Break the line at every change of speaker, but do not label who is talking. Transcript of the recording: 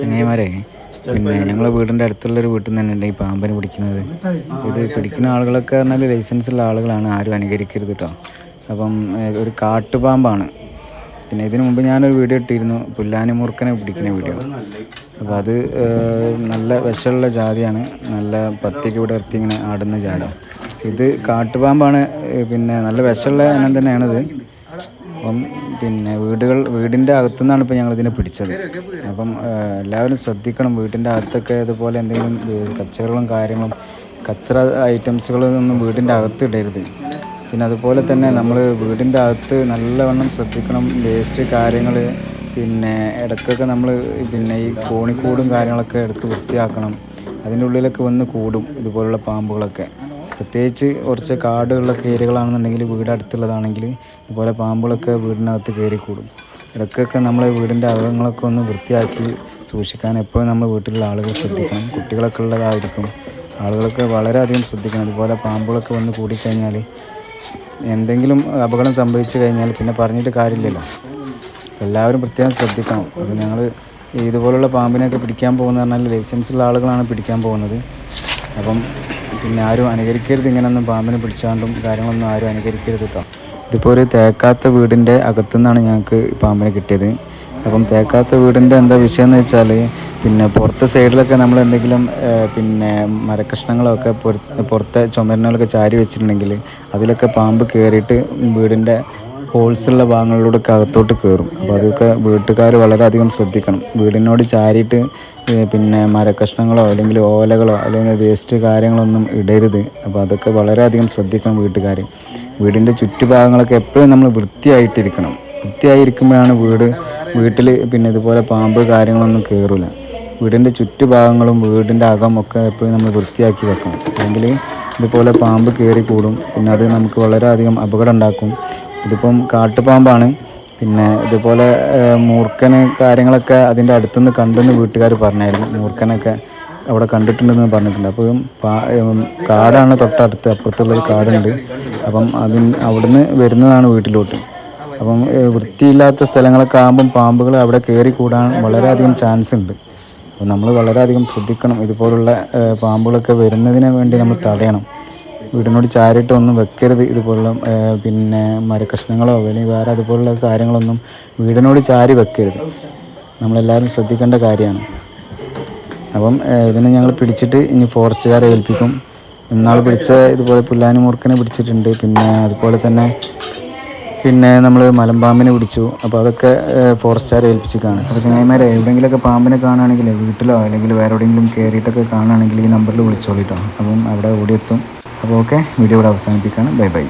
ചങ്ങായിമാരെ പിന്നെ ഞങ്ങളെ വീടിന്റെ അടുത്തുള്ളൊരു വീട്ടിൽ നിന്ന് തന്നെ ഈ പാമ്പന് പിടിക്കുന്നത്. ഇത് പിടിക്കുന്ന ആളുകളൊക്കെ പറഞ്ഞാൽ ലൈസൻസ് ഉള്ള ആളുകളാണ് ആരും അനുകരിക്കരുത് കേട്ടോ അപ്പം ഒരു കാട്ടുപാമ്പാണ്. പിന്നെ ഇതിനു മുമ്പ് ഞാനൊരു വീഡിയോ ഇട്ടിരുന്നു പുല്ലാനി മുറുക്കനെ പിടിക്കുന്ന വീഡിയോ. അപ്പോൾ അത് നല്ല വിഷമുള്ള ജാതിയാണ് നല്ല പത്തിക്ക് വിടർത്തി ഇങ്ങനെ ആടുന്ന ജാതി. ഇത് കാട്ടുപാമ്പാണ് പിന്നെ നല്ല വിഷമുള്ള ഇനം തന്നെയാണിത്. അപ്പം പിന്നെ വീടുകൾ വീടിന്റെ അകത്തു നിന്നാണ് ഇപ്പോൾ ഞങ്ങൾ ഇതിനെ പിടിച്ചത്. അപ്പം എല്ലാവരും ശ്രദ്ധിക്കണം. വീടിന്റെ അകത്തൊക്കെ ഇതുപോലെ എന്തെങ്കിലും കച്ചകളും കാര്യങ്ങളും കച്ചറ ഐറ്റംസുകളൊന്നും വീടിന്റെ അകത്ത് ഇടരുത്. പിന്നെ അതുപോലെ തന്നെ നമ്മൾ വീടിന്റെ അകത്ത് നല്ലവണ്ണം ശ്രദ്ധിക്കണം. വേസ്റ്റ് കാര്യങ്ങൾ പിന്നെ ഇടയ്ക്കൊക്കെ നമ്മൾ പിന്നെ ഈ കോണിക്കൂടും കാര്യങ്ങളൊക്കെ എടുത്ത് വൃത്തിയാക്കണം. അതിന്റെ ഉള്ളിലൊക്കെ വന്ന് കൂടും ഇതുപോലുള്ള പാമ്പുകളൊക്കെ. പ്രത്യേകിച്ച് കുറച്ച് കാടുകളിലൊക്കെ ഏരിയകളാണെന്നുണ്ടെങ്കിൽ വീട് അടുത്തുള്ളതാണെങ്കിൽ ഇതുപോലെ പാമ്പുകളൊക്കെ വീടിനകത്ത് കയറി കൂടും ഇടയ്ക്കൊക്കെ നമ്മൾ വീടിന്റെ അകങ്ങളൊക്കെ ഒന്ന് വൃത്തിയാക്കി സൂക്ഷിക്കാൻ എപ്പോഴും നമ്മൾ വീട്ടിലുള്ള ആളുകൾ ശ്രദ്ധിക്കണം. കുട്ടികളൊക്കെ ഉള്ളതായിരിക്കും. ആളുകളൊക്കെ വളരെയധികം ശ്രദ്ധിക്കണം. അതുപോലെ പാമ്പുകളൊക്കെ വന്ന് കൂടിക്കഴിഞ്ഞാൽ എന്തെങ്കിലും അപകടം സംഭവിച്ചു കഴിഞ്ഞാൽ പിന്നെ പറഞ്ഞിട്ട് കാര്യമില്ലല്ലോ. എല്ലാവരും പ്രത്യേകം ശ്രദ്ധിക്കണം. അപ്പോൾ ഞങ്ങൾ ഇതുപോലുള്ള പാമ്പിനെയൊക്കെ പിടിക്കാൻ പോകുന്ന പറഞ്ഞാൽ ലൈസൻസ് ഉള്ള ആളുകളാണ് പിടിക്കാൻ പോകുന്നത്. അപ്പം പിന്നെ ആരും അനുകരിക്കരുത് ഇങ്ങനെയൊന്നും പാമ്പിനെ പിടിച്ചാണ്ടും കാര്യങ്ങളൊന്നും ആരും അനുകരിക്കരുത് കേട്ടോ ഇതിപ്പോൾ ഒരു തേക്കാത്ത വീടിന്റെ അകത്തുനിന്നാണ് ഞങ്ങൾക്ക് പാമ്പിനെ കിട്ടിയത്. അപ്പം തേക്കാത്ത വീടിന്റെ എന്താ വിഷയം എന്ന് വെച്ചാൽ പിന്നെ പുറത്തെ സൈഡിലൊക്കെ നമ്മൾ എന്തെങ്കിലും പിന്നെ മരക്കഷ്ണങ്ങളൊക്കെ പുറത്തെ ചുമരിനൊക്കെ ചാരി വെച്ചിട്ടുണ്ടെങ്കിൽ അതിലൊക്കെ പാമ്പ് കയറിയിട്ട് വീടിന്റെ ഹോൾസുള്ള ഭാഗങ്ങളിലൂടെ അകത്തോട്ട് കയറും. അപ്പോൾ അതൊക്കെ വീട്ടുകാർ വളരെയധികം ശ്രദ്ധിക്കണം. വീടിനോട് ചാരിയിട്ട് പിന്നെ മരക്കഷ്ണങ്ങളോ അല്ലെങ്കിൽ ഓലകളോ അല്ലെങ്കിൽ വേസ്റ്റ് കാര്യങ്ങളൊന്നും ഇടരുത്. അപ്പോൾ അതൊക്കെ വളരെയധികം ശ്രദ്ധിക്കണം വീട്ടുകാർ വീടിന്റെ ചുറ്റുഭാഗങ്ങളൊക്കെ എപ്പോഴും നമ്മൾ വൃത്തിയായിട്ടിരിക്കണം. വൃത്തിയായിരിക്കുമ്പോഴാണ് വീട് വീട്ടിൽ പിന്നെ ഇതുപോലെ പാമ്പ് കാര്യങ്ങളൊന്നും കയറില്ല വീടിന്റെ ചുറ്റുഭാഗങ്ങളും വീടിന്റെ അകം ഒക്കെ എപ്പോഴും നമ്മൾ വൃത്തിയാക്കി വെക്കണം. അല്ലെങ്കിൽ ഇതുപോലെ പാമ്പ് കയറി കൂടും. പിന്നെ അത് നമുക്ക് വളരെയധികം അപകടം ഉണ്ടാക്കും. ഇതിപ്പം കാട്ടുപാമ്പാണ്. പിന്നെ ഇതുപോലെ മൂർഖന് കാര്യങ്ങളൊക്കെ അതിന്റെ അടുത്തുനിന്ന് കണ്ടെന്ന് വീട്ടുകാർ പറഞ്ഞായിരുന്നു. മൂർഖനൊക്കെ അവിടെ കണ്ടിട്ടുണ്ടെന്ന് പറഞ്ഞിട്ടുണ്ട്. അപ്പം കാടാണ് തൊട്ടടുത്ത് അപ്പുറത്തുള്ളൊരു കാടുണ്ട്. അപ്പം അതിന് അവിടുന്ന് വരുന്നതാണ് വീട്ടിലോട്ട്. അപ്പം വൃത്തിയില്ലാത്ത സ്ഥലങ്ങളൊക്കെ ആകുമ്പം പാമ്പുകൾ അവിടെ കയറി കൂടാൻ വളരെയധികം ചാൻസ് ഉണ്ട് അപ്പം നമ്മൾ വളരെയധികം ശ്രദ്ധിക്കണം. ഇതുപോലുള്ള പാമ്പുകളൊക്കെ വരുന്നതിന് വേണ്ടി നമ്മൾ തടയണം. വീടിനോട് ചാരിട്ട് ഒന്നും വെക്കരുത് ഇതുപോലുള്ള പിന്നെ മരക്കഷ്ണങ്ങളോ അല്ലെങ്കിൽ വേറെ അതുപോലുള്ള കാര്യങ്ങളൊന്നും വീടിനോട് ചാരി വെക്കരുത്. നമ്മളെല്ലാവരും ശ്രദ്ധിക്കേണ്ട കാര്യമാണ്. അപ്പം ഇതിനെ ഞങ്ങൾ പിടിച്ചിട്ട് ഇനി ഫോറസ്റ്റുകാരെ ഏൽപ്പിക്കും. ഇന്നാൾ പിടിച്ച ഇതുപോലെ പുല്ലാനി മുറുക്കനെ പിടിച്ചിട്ടുണ്ട്. പിന്നെ അതുപോലെ തന്നെ പിന്നെ നമ്മൾ മലമ്പാമ്പിനെ പിടിച്ചു. അപ്പോൾ അതൊക്കെ ഫോറസ്റ്റുകാരെ ഏൽപ്പിച്ചിട്ടാണ് അപ്പോൾ ചങ്ങായിമാരെ എവിടെയെങ്കിലുമൊക്കെ പാമ്പിനെ കാണുകയാണെങ്കിൽ വീട്ടിലോ അല്ലെങ്കിൽ വേറെ എവിടെയെങ്കിലും കയറിയിട്ടൊക്കെ കാണുകയാണെങ്കിൽ ഈ നമ്പറിൽ വിളിച്ചോളിട്ടോ. അപ്പം അവിടെ ഓടിയെത്തും. അപ്പോൾ ഓക്കെ വീഡിയോ ഇവിടെ അവസാനിപ്പിക്കുകയാണ്. Bye bye.